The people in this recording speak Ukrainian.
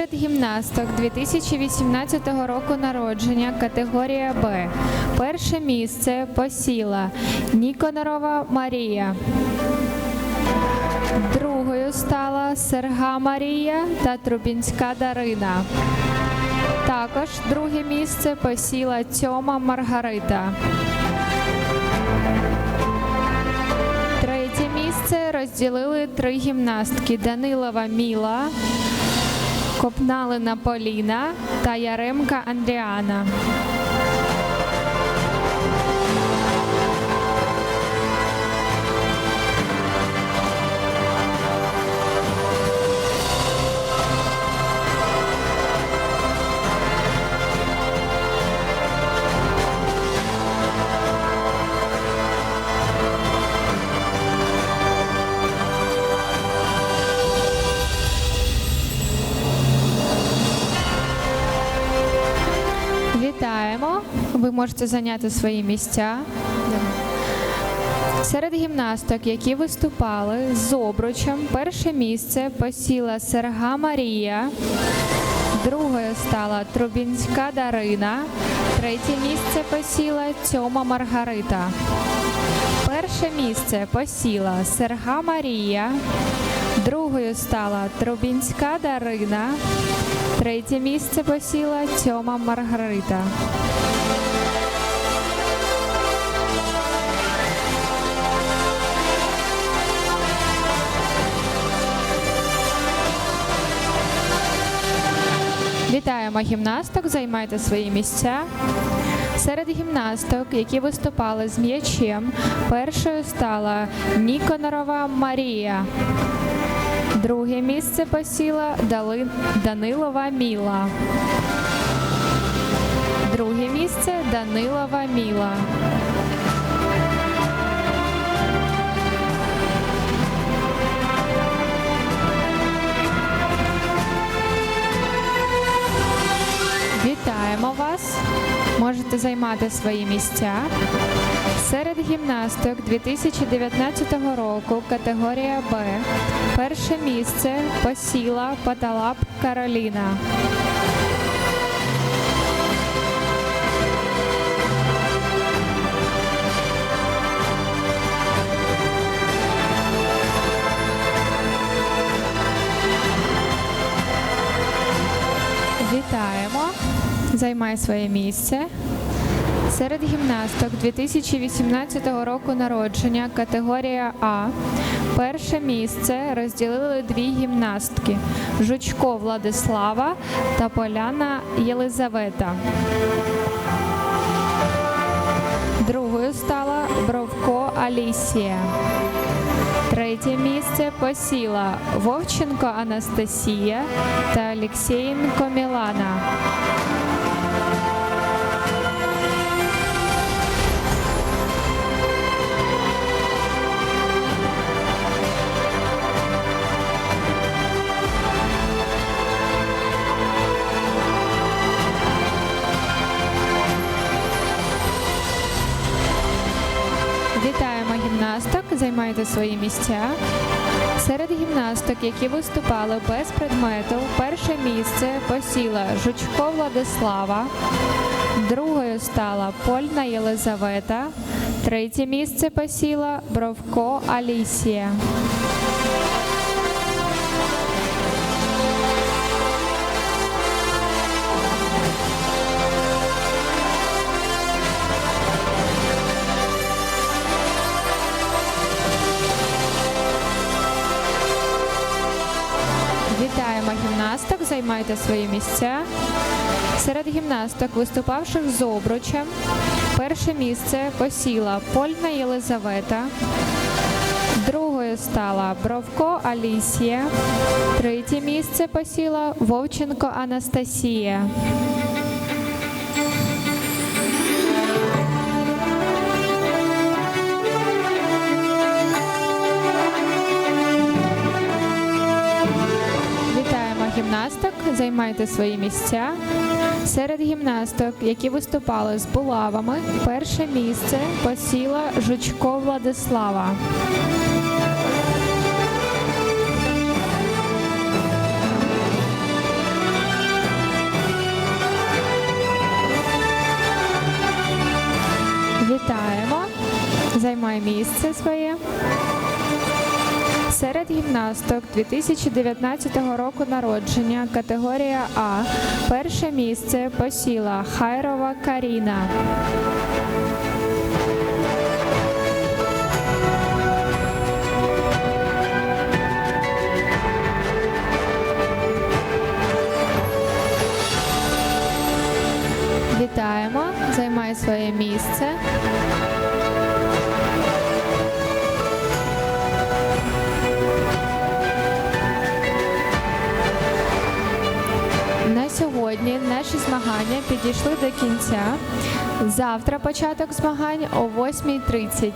гімнасток 2018 року народження, категорія Б. Перше місце посіла Ніконорова Марія. Другою стала Серга Марія та Трубінська Дарина. Також друге місце посіла Тьома Маргарита. Третє місце розділили три гімнастки Данилова Міла, Копналина Поліна та Яремка Андріана. Ви можете зайняти свої місця. Серед гімнасток, які виступали з обручем, перше місце посіла Серга Марія, другою стала Трубінська Дарина, третє місце посіла Тьома Маргарита. Перше місце посіла Серга Марія, другою стала Трубінська Дарина, третє місце посіла Тьома Маргарита. Вітаємо гімнасток, займайте свої місця. Серед гімнасток, які виступали з м'ячем, першою стала Ніконорова Марія. Друге місце посіла Данилова Міла. Друге місце Данилова Міла. Вас! Можете займати свої місця. Серед гімнасток 2019 року категорія Б. Перше місце посіла Паталап Кароліна. Займай своє місце. Серед гімнасток 2018 року народження категорія А. Перше місце розділили дві гімнастки Жучко Владислава та Поляна Єлизавета. Другою стала Бровко Алісія. Третє місце посіла Вовченко Анастасія та Олексєєнко Мілана. Займайте свої місця. Серед гімнасток, які виступали без предмету, перше місце посіла Жучко Владислава, другою стала Польна Єлизавета, третє місце посіла Бровко Алісія. Займайте свої місця. Серед гімнасток, виступавших з обручем, перше місце посіла Польна Єлизавета, другою стала Бровко Алісія, третє місце посіла Вовченко Анастасія. гімнасток займайте свої місця. Серед гімнасток, які виступали з булавами, перше місце посіла Жучко Владислава. Вітаємо! Займай місце своє. Серед гімнасток 2019 року народження категорія А. Перше місце посіла Хайрова Каріна. Вітаємо, займай своє місце. Сьогодні наші змагання підійшли до кінця. Завтра початок змагань о 8.30.